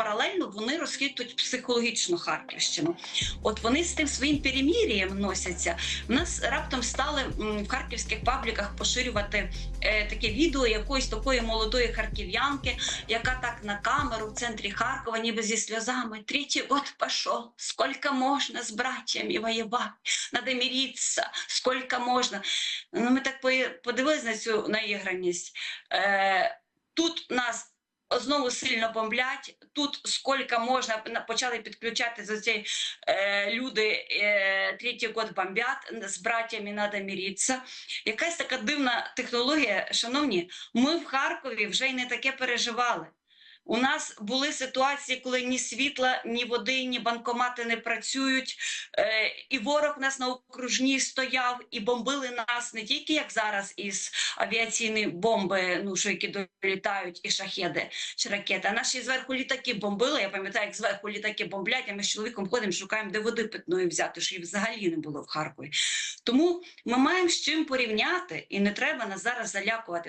паралельно вони розхитують психологічну Харківщину. От вони з тим своїм перемір'ям носяться. У нас раптом стали в харківських пабліках поширювати е, таке відео якоїсь такої молодої харків'янки, яка так на камеру в центрі Харкова, ніби зі сльозами. Третій год пішов. Скільки можна з братями воювати? Надо миритися, скільки можна. Ну, ми так подивились на цю наіграність. Е, тут нас знову сильно бомблять. Тут скільки можна почали підключати за ці е, люди е, третій год бомблять, з братями треба міритися. Якась така дивна технологія. Шановні, ми в Харкові вже й не таке переживали. У нас були ситуації, коли ні світла, ні води, ні банкомати не працюють. Е, і ворог нас на окружній стояв і бомбили нас не тільки як зараз із авіаційні бомби, ну що які долітають, і шахеди чи ракети. А наші зверху літаки бомбили. Я пам'ятаю, як зверху літаки бомблять. А ми з чоловіком ходимо, шукаємо, де води питної взяти, що її взагалі не було в Харкові. Тому ми маємо з чим порівняти, і не треба нас зараз залякувати.